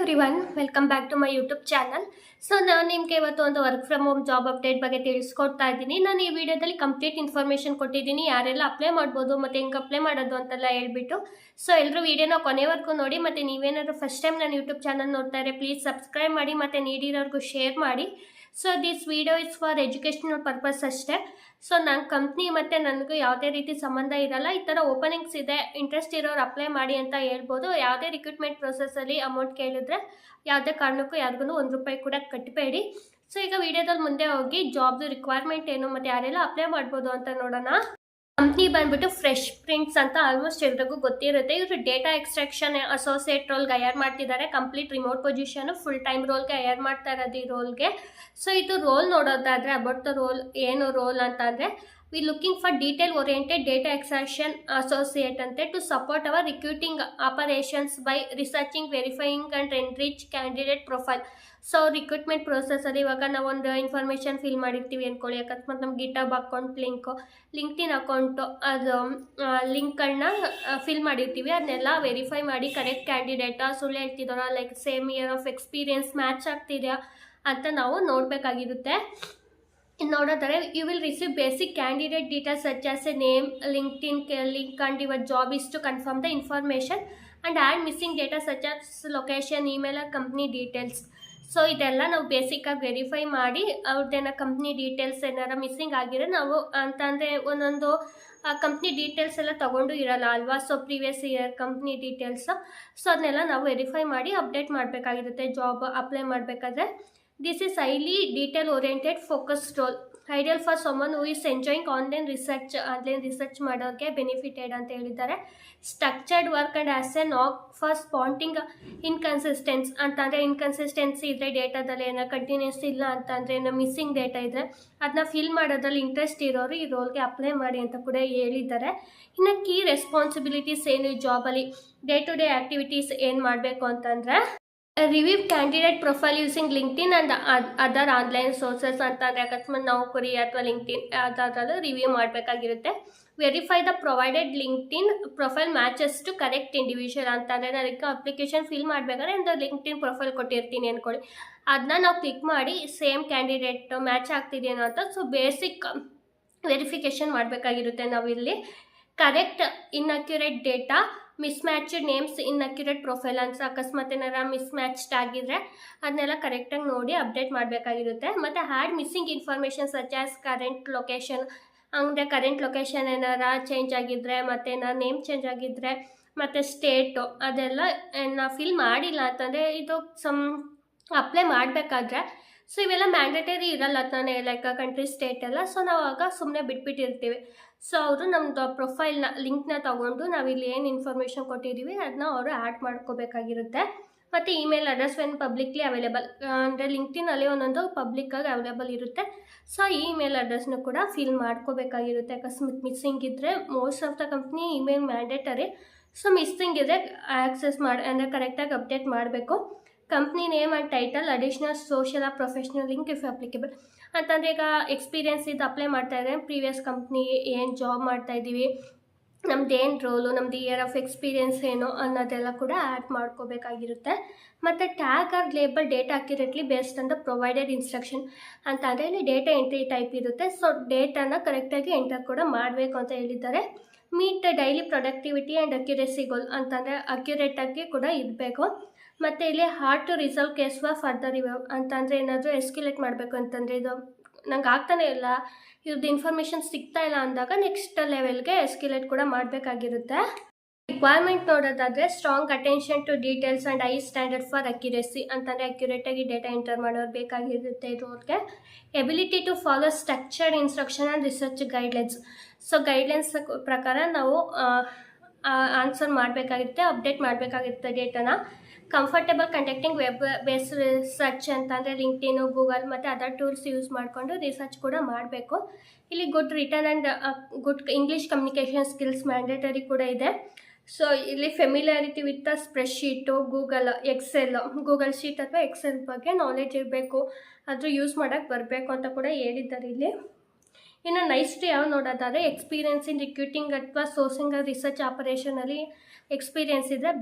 Everyone welcome back to my YouTube channel so ನಾನು ನಿಮಗೆ ಇವತ್ತು ಒಂದು work from home job update ಬಗ್ಗೆ ತಿಳಿಸ್ಕೊಡ್ತಾ ಇದ್ದೀನಿ. ನಾನು ಈ ವಿಡಿಯೋದಲ್ಲಿ ಕಂಪ್ಲೀಟ್ ಇನ್ಫಾರ್ಮೇಷನ್ ಕೊಟ್ಟಿದ್ದೀನಿ. ಯಾರೆಲ್ಲ ಅಪ್ಲೈ ಮಾಡ್ಬೋದು, ಮತ್ತು ಹೆಂಗೆ ಅಪ್ಲೈ ಮಾಡೋದು ಅಂತೆಲ್ಲ ಹೇಳ್ಬಿಟ್ಟು. ಸೊ ಎಲ್ಲರೂ ವಿಡಿಯೋನ ಕೊನೆವರೆಗೂ ನೋಡಿ, ಮತ್ತು ನೀವೇನಾದರೂ ಫಸ್ಟ್ ಟೈಮ್ ನಾನು ಯೂಟ್ಯೂಬ್ ಚಾನಲ್ ನೋಡ್ತಾ ಪ್ಲೀಸ್ ಸಬ್ಸ್ಕ್ರೈಬ್ ಮಾಡಿ, ಮತ್ತು ನೀಡಿರೋರ್ಗೂ ಶೇರ್ ಮಾಡಿ. So this video is for educational purpose ಅಷ್ಟೇ. ಸೊ ನನ್ನ ಕಂಪ್ನಿ ಮತ್ತು ನನಗೂ ಯಾವುದೇ ರೀತಿ ಸಂಬಂಧ ಇರಲ್ಲ. ಈ ಥರ ಓಪನಿಂಗ್ಸ್ ಇದೆ. ಇಂಟ್ರೆಸ್ಟ್ ಇರೋರು ಅಪ್ಲೈ ಮಾಡಿ ಅಂತ ಹೇಳ್ಬೋದು. ಯಾವುದೇ ರಿಕ್ರೂಟ್ಮೆಂಟ್ ಪ್ರೊಸೆಸಲ್ಲಿ ಅಮೌಂಟ್ ಕೇಳಿದ್ರೆ ಯಾವುದೇ ಕಾರಣಕ್ಕೂ ಯಾರಿಗೂ ಒಂದು ರೂಪಾಯಿ ಕೂಡ ಕಟ್ಟಬೇಡಿ ಸೊ ಈಗ ವಿಡಿಯೋದಲ್ಲಿ ಮುಂದೆ ಹೋಗಿ ಜಾಬ್ದು ರಿಕ್ವೈರ್ಮೆಂಟ್ ಏನು ಮತ್ತು ಯಾರೆಲ್ಲ ಅಪ್ಲೈ ಮಾಡ್ಬೋದು ಅಂತ ನೋಡೋಣ. ಕಂಪ್ನಿ ಬಂದ್ಬಿಟ್ಟು ಫ್ರೆಶ್ ಪ್ರಿಂಟ್ಸ್ ಅಂತ ಆಲ್ಮೋಸ್ಟ್ ಎಲ್ರಿಗೂ ಗೊತ್ತಿರುತ್ತೆ. ಇವರು ಡೇಟಾ ಎಕ್ಸ್ಟ್ರಾಕ್ಷನ್ ಅಸೋಸಿಯೇಟ್ ರೋಲ್ಗೆ ಗೈಯರ್ ಮಾಡ್ತಿದ್ದಾರೆ complete remote position full time ರೋಲ್ಗೆ hire ಮಾಡ್ತಾ ಇರೋದು ಈ ರೋಲ್ಗೆ ಸೊ ಇದು ರೋಲ್ ನೋಡೋದಾದ್ರೆ, ಅಬೌಟ್ ದ ರೋಲ್ ಏನು ರೋಲ್ ಅಂತ looking for detail oriented data extraction associate ಅಂತೆ to support our recruiting operations by researching verifying and enrich candidate profile so recruitment ಪ್ರೊಸೆಸಲ್ಲಿ ಇವಾಗ ನಾವೊಂದು ಇನ್ಫಾರ್ಮೇಷನ್ ಫಿಲ್ ಮಾಡಿರ್ತೀವಿ ಅಂದ್ಕೊಳ್ಳಿ ಅಕಸ್ಮಾತ್ ನಮ್ಗೆ GitHub account link LinkedIn account ಅದು ಲಿಂಕ್ಗಳನ್ನ ಫಿಲ್ ಮಾಡಿರ್ತೀವಿ. ಅದನ್ನೆಲ್ಲ ವೆರಿಫೈ ಮಾಡಿ ಕರೆಕ್ಟ್ ಕ್ಯಾಂಡಿಡೇಟಾ ಸುಳ್ಳು ಹೇಳ್ತಿದ್ದಾರಾ like same year of experience match ಆಗ್ತಿದೆಯಾ ಅಂತ ನಾವು ನೋಡಬೇಕಾಗಿರುತ್ತೆ. ನೋಡೋದಾದ್ರೆ you will receive basic candidate details such as a name LinkedIn link and your job is to confirm the information and and missing data such as location email company details so ಇದೆಲ್ಲ ನಾವು ಬೇಸಿಕ್ಕಾಗಿ verify ಮಾಡಿ ಅವ್ರದ್ದೇನೋ company details ಏನಾರ missing ಆಗಿರೋ ನಾವು ಅಂತಂದರೆ ಒಂದೊಂದು ಕಂಪ್ನಿ ಡೀಟೇಲ್ಸ್ ಎಲ್ಲ ತೊಗೊಂಡು ಇರಲ್ಲ ಅಲ್ವಾ? So previous year company details so ಅದನ್ನೆಲ್ಲ ನಾವು ವೆರಿಫೈ ಮಾಡಿ ಅಪ್ಡೇಟ್ ಮಾಡಬೇಕಾಗಿರುತ್ತೆ. ಜಾಬ್ ಅಪ್ಲೈ ಮಾಡಬೇಕಾದ್ರೆ. Is highly detail oriented focus role ideal for someone who is enjoying online research online research ಮಾಡೋಕ್ಕೆ ಬೆನಿಫಿಟೆಡ್ ಅಂತ ಹೇಳಿದ್ದಾರೆ. Structured work and as a knack for spotting inconsistencies ಅಂತಂದರೆ inconsistency ಇದ್ದರೆ ಡೇಟಾದಲ್ಲಿ ಏನೋ ಕಂಟಿನ್ಯೂಸ್ ಇಲ್ಲ ಅಂತಂದರೆ ಏನೋ ಮಿಸ್ಸಿಂಗ್ ಡೇಟಾ ಇದ್ದರೆ ಅದನ್ನ ಫಿಲ್ ಮಾಡೋದ್ರಲ್ಲಿ ಇಂಟ್ರೆಸ್ಟ್ ಇರೋರು ಈ ರೋಲ್ಗೆ ಅಪ್ಲೈ ಮಾಡಿ ಅಂತ ಕೂಡ ಹೇಳಿದ್ದಾರೆ. ಇನ್ನು ಕೀ ರೆಸ್ಪಾನ್ಸಿಬಿಲಿಟೀಸ್ ಏನು ಜಾಬಲ್ಲಿ ಡೇ ಟು ಡೇ ಆ್ಯಕ್ಟಿವಿಟೀಸ್ ಏನು ಮಾಡಬೇಕು ಅಂತಂದರೆ review candidate profile using LinkedIn and other online sources ಅಂತಂದರೆ ಅಕಸ್ಮಾತ್ ನೌಕರಿ ಅಥವಾ ಲಿಂಕ್ಡಿನ್ ಅದಾದ್ರೂ review ಮಾಡಬೇಕಾಗಿರುತ್ತೆ. Verify the provided LinkedIn profile matches to correct individual ಅಂತಂದರೆ ಅದಕ್ಕೆ ಅಪ್ಲಿಕೇಶನ್ ಫಿಲ್ ಮಾಡಬೇಕಾದ್ರೆ ಒಂದು ಲಿಂಕ್ಟಿನ್ ಪ್ರೊಫೈಲ್ ಕೊಟ್ಟಿರ್ತೀನಿ ಅಂದ್ಕೊಳ್ಳಿ ಅದನ್ನ ನಾವು ಕ್ಲಿಕ್ ಮಾಡಿ ಸೇಮ್ ಕ್ಯಾಂಡಿಡೇಟ್ ಮ್ಯಾಚ್ ಆಗ್ತಿದೆಯೋ ಅಂತ ಸೊ ಬೇಸಿಕ್ ವೆರಿಫಿಕೇಷನ್ ಮಾಡಬೇಕಾಗಿರುತ್ತೆ ನಾವಿಲ್ಲಿ. Correct inaccurate data mismatched names inaccurate profile ಅಂತ ಅಕಸ್ಮಾತ್ ಏನಾರ ಮಿಸ್ಮ್ಯಾಚ್ಡ್ ಆಗಿದ್ರೆ ಅದನ್ನೆಲ್ಲ ಕರೆಕ್ಟಾಗಿ ನೋಡಿ ಅಪ್ಡೇಟ್ ಮಾಡಬೇಕಾಗಿರುತ್ತೆ. ಮತ್ತು had missing information such as current location ಅಂದರೆ ಕರೆಂಟ್ ಲೊಕೇಶನ್ ಏನಾರ ಚೇಂಜ್ ಆಗಿದ್ರೆ, ಮತ್ತು ಏನಾರ ನೇಮ್ ಚೇಂಜ್ ಆಗಿದ್ರೆ, ಮತ್ತು ಸ್ಟೇಟು ಅದೆಲ್ಲ ನಾವು ಫಿಲ್ ಮಾಡಿಲ್ಲ ಅಂತಂದರೆ ಇದು ಸಮ್ ಅಪ್ಲೈ ಮಾಡಬೇಕಾದ್ರೆ ಸೊ ಇವೆಲ್ಲ ಮ್ಯಾಂಡೇಟರಿ ಇರಲ್ಲ ತಾನೇ ಲೈಕ್ ಕಂಟ್ರಿ ಸ್ಟೇಟ್ ಎಲ್ಲ. ಸೊ ನಾವು ಆಗ ಸುಮ್ಮನೆ ಬಿಟ್ಬಿಟ್ಟಿರ್ತೀವಿ. ಸೊ ಅವರು ನಮ್ಮದು ಪ್ರೊಫೈಲ್ನ ಲಿಂಕ್ನ ತೊಗೊಂಡು ನಾವಿಲ್ಲಿ ಏನು ಇನ್ಫಾರ್ಮೇಷನ್ ಕೊಟ್ಟಿದ್ದೀವಿ ಅದನ್ನ ಅವರು ಆ್ಯಡ್ ಮಾಡ್ಕೋಬೇಕಾಗಿರುತ್ತೆ. ಮತ್ತು email address when publicly available ಅಂದರೆ ಲಿಂಕ್ಡಿನಲ್ಲಿ ಒಂದೊಂದು ಪಬ್ಲಿಕ್ಕಾಗಿ ಅವೈಲೇಬಲ್ ಇರುತ್ತೆ. ಸೊ ಈ ಇಮೇಲ್ ಅಡ್ರೆಸ್ನ ಕೂಡ ಫಿಲ್ ಮಾಡ್ಕೋಬೇಕಾಗಿರುತ್ತೆ. ಅಕಸ್ಮಾತ್ ಮಿಸ್ಸಿಂಗ್ ಇದ್ದರೆ most of the company email mandatory so missing ಇದ್ದರೆ ಆ್ಯಕ್ಸೆಸ್ ಮಾಡಿ, ಅಂದರೆ ಕರೆಕ್ಟಾಗಿ ಅಪ್ಡೇಟ್ ಮಾಡಬೇಕು. Company name and title additional social ಆ ಪ್ರೊಫೆಷ್ನಲ್ ಲಿಂಕ್ ಇಫ್ ಅಪ್ಲಿಕೇಬಲ್ ಅಂತಂದರೆ ಈಗ ಎಕ್ಸ್ಪೀರಿಯೆನ್ಸ್ ಇದು ಅಪ್ಲೈ ಮಾಡ್ತಾ ಇದ್ದಾರೆ ಪ್ರೀವಿಯಸ್ ಕಂಪ್ನಿ ಏನು ಜಾಬ್ ಮಾಡ್ತಾ ಇದ್ದೀವಿ ನಮ್ದು ಏನು ರೋಲು ನಮ್ದು ಇಯರ್ ಆಫ್ ಎಕ್ಸ್ಪೀರಿಯನ್ಸ್ ಏನು ಅನ್ನೋದೆಲ್ಲ ಕೂಡ ಆ್ಯಡ್ ಮಾಡ್ಕೋಬೇಕಾಗಿರುತ್ತೆ. ಮತ್ತು tag or label data accurately based the provided instruction ಅಂತ ಅಂದರೆ ಇಲ್ಲಿ ಡೇಟಾ ಎಂಟ್ರಿ ಟೈಪ್ ಇರುತ್ತೆ ಸೊ ಡೇಟಾನ ಕರೆಕ್ಟಾಗಿ ಎಂಟರ್ ಕೂಡ ಮಾಡಬೇಕು ಅಂತ ಹೇಳಿದ್ದಾರೆ. Meet daily productivity and accuracy goal ಅಂತಂದರೆ ಅಕ್ಯುರೇಟಾಗಿ ಕೂಡ ಇರಬೇಕು. ಮತ್ತು ಇಲ್ಲಿ ಹಾರ್ಟ್ ಟು ರಿಸಲ್ವ್ ಕೇಸ್ ವಾ ಫರ್ದರ್ ರಿವ್ಯೂ ಅಂತಂದರೆ ಏನಾದರೂ ಎಸ್ಕ್ಯುಲೇಟ್ ಮಾಡಬೇಕು ಅಂತಂದರೆ ಇದು ನಂಗೆ ಆಗ್ತಾನೆ ಇಲ್ಲ. ಇವ್ರದ್ದು ಇನ್ಫಾರ್ಮೇಷನ್ ಸಿಗ್ತಾ ಇಲ್ಲ ಅಂದಾಗ ನೆಕ್ಸ್ಟ್ ಲೆವೆಲ್ಗೆ ಎಸ್ಕ್ಯುಲೇಟ್ ಕೂಡ ಮಾಡಬೇಕಾಗಿರುತ್ತೆ. ರಿಕ್ವೈರ್ಮೆಂಟ್ ನೋಡೋದಾದರೆ strong attention to details and high standard for accuracy ಅಂತಂದರೆ ಅಕ್ಯುರೇಟಾಗಿ ಡೇಟಾ ಎಂಟರ್ ಮಾಡೋರು ಬೇಕಾಗಿರುತ್ತೆ ಇರೋರಿಗೆ. Ability to follow structured instruction and research guidelines so guidelines ಪ್ರಕಾರ ನಾವು ಆನ್ಸರ್ ಮಾಡಬೇಕಾಗಿರುತ್ತೆ ಅಪ್ಡೇಟ್ ಮಾಡಬೇಕಾಗಿರುತ್ತೆ ಡೇಟಾನ comfortable conducting web base research ಅಂತಂದರೆ ಲಿಂಕ್ಡಿನು ಗೂಗಲ್ ಮತ್ತು ಅದರ್ ಟೂಲ್ಸ್ ಯೂಸ್ ಮಾಡಿಕೊಂಡು ರಿಸರ್ಚ್ ಕೂಡ ಮಾಡಬೇಕು. ಇಲ್ಲಿ good written and good English communication skills mandatory ಕೂಡ ಇದೆ. ಸೊ ಇಲ್ಲಿ familiarity with the spread sheet Google Excel Google sheet ಅಥವಾ ಎಕ್ಸೆಲ್ ಬಗ್ಗೆ ನಾಲೆಜ್ ಇರಬೇಕು. ಅದು ಯೂಸ್ ಮಾಡೋಕ್ಕೆ ಬರಬೇಕು ಅಂತ ಕೂಡ ಹೇಳಿದ್ದಾರೆ ಇಲ್ಲಿ. ಇನ್ನು ನೈಸ್ಟ್ ಯಾವ ನೋಡೋದಾದರೆ ಎಕ್ಸ್ಪೀರಿಯನ್ಸ್ ಇನ್ ರಿಕ್ರೂಟಿಂಗ್ ಅಥವಾ ಸೋರ್ಸಿಂಗ್ ರಿಸರ್ಚ್ ಆಪರೇಷನಲ್ಲಿ ಎಕ್ಸ್ಪೀರಿಯನ್ಸ್ ಇದ್ದರೆ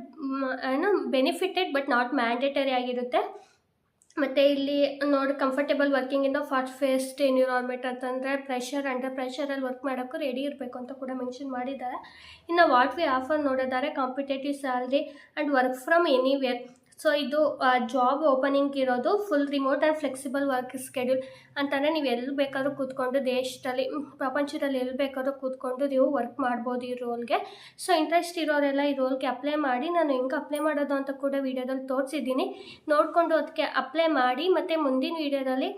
ಏನು ಬೆನಿಫಿಟೆಡ್ ಬಟ್ ನಾಟ್ ಮ್ಯಾಂಡೇಟರಿ ಆಗಿರುತ್ತೆ. ಮತ್ತು ಇಲ್ಲಿ ನೋಡಿ comfortable working in the fast paced environment ಅಂತಂದರೆ ಪ್ರೆಷರ್ ಅಂಡರ್ ಪ್ರೆಷರಲ್ಲಿ ವರ್ಕ್ ಮಾಡೋಕ್ಕೂ ರೆಡಿ ಇರಬೇಕು ಅಂತ ಕೂಡ ಮೆನ್ಷನ್ ಮಾಡಿದ್ದಾರೆ. ಇನ್ನು ವಾಟ್ ವಿ ಆಫರ್ ನೋಡೋದಾದ್ರೆ competitive salary and work from anywhere so ಇದು ಜಾಬ್ ಓಪನಿಂಗ್ ಇರೋದು full remote and flexible work schedule ಅಂತಂದರೆ ನೀವು ಎಲ್ಲಿ ಬೇಕಾದ್ರೂ ಕೂತ್ಕೊಂಡು ದೇಶದಲ್ಲಿ ಪ್ರಪಂಚದಲ್ಲಿ ಎಲ್ಲಿ ಬೇಕಾದ್ರೂ ಕೂತ್ಕೊಂಡು ನೀವು ವರ್ಕ್ ಮಾಡ್ಬೋದು ಈ ರೋಲ್ಗೆ ಸೊ ಇಂಟ್ರೆಸ್ಟ್ ಇರೋರೆಲ್ಲ ಈ ರೋಲ್ಗೆ ಅಪ್ಲೈ ಮಾಡಿ, ನಾನು ಹೆಂಗೆ ಅಪ್ಲೈ ಮಾಡೋದು ಅಂತ ಕೂಡ ವೀಡಿಯೋದಲ್ಲಿ ತೋರಿಸಿದ್ದೀನಿ. ನೋಡಿಕೊಂಡು ಅದಕ್ಕೆ ಅಪ್ಲೈ ಮಾಡಿ, ಮತ್ತು ಮುಂದಿನ ವೀಡಿಯೋದಲ್ಲಿ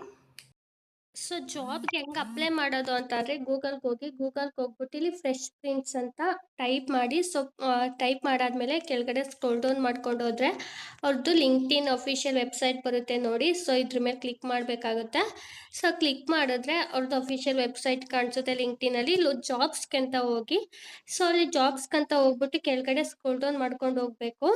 ಸೊ ಜಾಬ್ಗೆ ಹೆಂಗೆ ಅಪ್ಲೈ ಮಾಡೋದು ಅಂತಂದರೆ ಗೂಗಲ್ಗೆ ಹೋಗಿ ಗೂಗಲ್ಗೆ ಹೋಗ್ಬಿಟ್ಟು ಇಲ್ಲಿ ಫ್ರೆಶ್ ಪ್ರಿಂಟ್ಸ್ ಅಂತ ಟೈಪ್ ಮಾಡಿ ಸೊ ಟೈಪ್ ಮಾಡಾದ್ಮೇಲೆ ಕೆಳಗಡೆ ಸ್ಕ್ರೋಲ್ ಡೌನ್ ಮಾಡ್ಕೊಂಡು ಹೋದ್ರೆ, ಅವ್ರದ್ದು ಲಿಂಕ್ಡಿನ್ ಅಫಿಷಿಯಲ್ ವೆಬ್ಸೈಟ್ ಬರುತ್ತೆ ನೋಡಿ. ಸೊ ಇದ್ರ ಮೇಲೆ ಕ್ಲಿಕ್ ಮಾಡಬೇಕಾಗುತ್ತೆ. ಸೊ ಕ್ಲಿಕ್ ಮಾಡಿದ್ರೆ ಅವ್ರದ್ದು ಅಫಿಷಿಯಲ್ ವೆಬ್ಸೈಟ್ ಕಾಣಿಸುತ್ತೆ ಲಿಂಕ್ಡಿನಲ್ಲಿ ಇಲ್ಲಿ ಜಾಬ್ಸ್ಗೆ ಅಂತ ಹೋಗಿ ಸೊ ಅಲ್ಲಿ ಜಾಬ್ಸ್ಗೆ ಅಂತ ಹೋಗ್ಬಿಟ್ಟು ಕೆಳಗಡೆ ಸ್ಕ್ರೋಲ್ ಡೌನ್ ಮಾಡ್ಕೊಂಡು ಹೋಗಬೇಕು.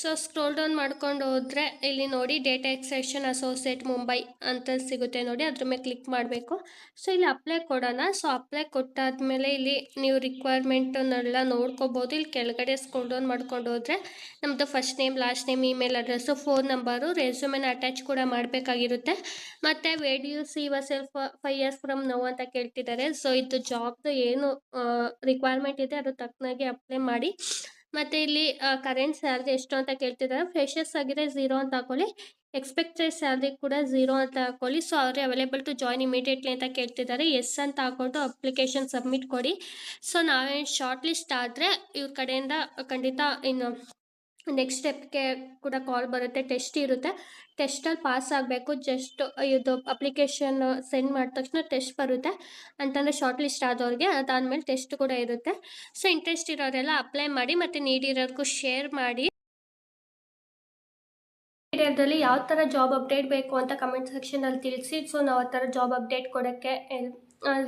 ಸೊ ಸ್ಕ್ರೋಲ್ ಡೌನ್ ಮಾಡ್ಕೊಂಡು ಹೋದರೆ ಇಲ್ಲಿ ನೋಡಿ ಡೇಟಾ ಎಕ್ಸೆಷನ್ ಅಸೋಸಿಯೇಟ್ ಮುಂಬೈ ಅಂತ ಸಿಗುತ್ತೆ ನೋಡಿ. ಅದ್ರ ಮೇಲೆ ಕ್ಲಿಕ್ ಮಾಡಬೇಕು. ಸೊ ಇಲ್ಲಿ ಅಪ್ಲೈ ಕೊಡೋಣ. ಸೊ ಅಪ್ಲೈ ಕೊಟ್ಟಾದ್ಮೇಲೆ ಇಲ್ಲಿ ನೀವು ರಿಕ್ವೈರ್ಮೆಂಟನ್ನೆಲ್ಲ ನೋಡ್ಕೋಬೋದು. ಇಲ್ಲಿ ಕೆಳಗಡೆ ಸ್ಕ್ರೋಲ್ ಡೌನ್ ಮಾಡ್ಕೊಂಡು ಹೋದರೆ ನಮ್ಮದು first name last name email address phone number ರೆಸ್ಯೂಮೆನ attach ಕೂಡ ಮಾಡಬೇಕಾಗಿರುತ್ತೆ. ಮತ್ತು where'd you see yourself five years from now ಅಂತ ಕೇಳ್ತಿದ್ದಾರೆ. ಸೊ ಇದು ಜಾಬ್ದು ಏನು ರಿಕ್ವೈರ್ಮೆಂಟ್ ಇದೆ, ಅದು ತಕ್ಕನಾಗಿ ಅಪ್ಲೈ ಮಾಡಿ. ಮತ್ತು ಇಲ್ಲಿ ಕರೆಂಟ್ ಸ್ಯಾಲ್ರಿ ಎಷ್ಟು ಅಂತ ಕೇಳ್ತಿದ್ದಾರೆ. ಫ್ರೆಶರ್ಸ್ ಆಗಿದೆ ಝೀರೋ ಅಂತ ಹಾಕೊಳ್ಳಿ. ಎಕ್ಸ್ಪೆಕ್ಟೆಡ್ ಸ್ಯಾಲ್ರಿ ಕೂಡ ಝೀರೋ ಅಂತ ಹಾಕೊಳ್ಳಿ. ಸೊ ಅವರೇ ಅವೈಲೇಬಲ್ ಟು ಜಾಯ್ನ್ ಇಮಿಡಿಯೇಟ್ಲಿ ಅಂತ ಕೇಳ್ತಿದ್ದಾರೆ. ಎಸ್ ಅಂತ ಹಾಕೊಂಡು ಅಪ್ಲಿಕೇಶನ್ ಸಬ್ಮಿಟ್ ಕೊಡಿ. ಸೊ ನಾವೇನು ಶಾರ್ಟ್ ಲಿಸ್ಟ್ ಆದರೆ ಇವ್ರ ಕಡೆಯಿಂದ ಖಂಡಿತ ಇನ್ನು ನೆಕ್ಸ್ಟ್ ಸ್ಟೆಪ್ಗೆ ಕೂಡ ಕಾಲ್ ಬರುತ್ತೆ. ಟೆಸ್ಟ್ ಇರುತ್ತೆ. ಟೆಸ್ಟಲ್ಲಿ ಪಾಸ್ ಆಗಬೇಕು. ಜಸ್ಟ್ ಇದು ಅಪ್ಲಿಕೇಶನ್ ಸೆಂಡ್ ಮಾಡಿದ ತಕ್ಷಣ ಟೆಸ್ಟ್ ಬರುತ್ತೆ. ಅಂತಂದರೆ ಶಾರ್ಟ್ ಲಿಸ್ಟ್ ಆದವ್ರಿಗೆ ಅದಾದಮೇಲೆ ಟೆಸ್ಟ್ ಕೂಡ ಇರುತ್ತೆ. ಸೊ ಇಂಟ್ರೆಸ್ಟ್ ಇರೋರೆಲ್ಲ ಅಪ್ಲೈ ಮಾಡಿ ಮತ್ತು ನೀಡಿರೋರ್ಗೂ ಶೇರ್ ಮಾಡಿ. ವಿಡಿಯೋದಲ್ಲಿ ಯಾವ ಥರ ಜಾಬ್ ಅಪ್ಡೇಟ್ ಬೇಕು ಅಂತ ಕಮೆಂಟ್ ಸೆಕ್ಷನಲ್ಲಿ ತಿಳಿಸಿ. ಸೊ ನಾವು ಆ ಥರ ಜಾಬ್ ಅಪ್ಡೇಟ್ ಕೊಡೋಕ್ಕೆ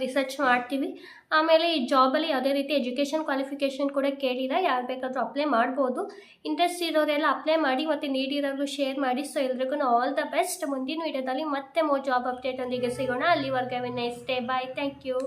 ರಿಸರ್ಚ್ ಮಾಡ್ತೀವಿ. ಆಮೇಲೆ ಈ ಜಾಬಲ್ಲಿ ಯಾವುದೇ ರೀತಿ ಎಜುಕೇಷನ್ ಕ್ವಾಲಿಫಿಕೇಷನ್ ಕೂಡ ಕೇಳಿಲ್ಲ. ಯಾರು ಬೇಕಾದರೂ ಅಪ್ಲೈ ಮಾಡ್ಬೋದು. ಇಂಟ್ರೆಸ್ಟ್ ಇರೋರೆಲ್ಲ ಅಪ್ಲೈ ಮಾಡಿ ಮತ್ತು ನೀಡಿರೋರು ಶೇರ್ ಮಾಡಿ. ಸೊ ಎಲ್ರಿಗೂ ಆಲ್ ದ ಬೆಸ್ಟ್ ಮುಂದಿನ ವಿಡಿಯೋದಲ್ಲಿ ಮತ್ತೆ ಮೋ ಜಾಬ್ ಅಪ್ಡೇಟ್ ಒಂದಿಗೆ ಸಿಗೋಣ. ಅಲ್ಲಿವರೆಗೆ nice day bye thank you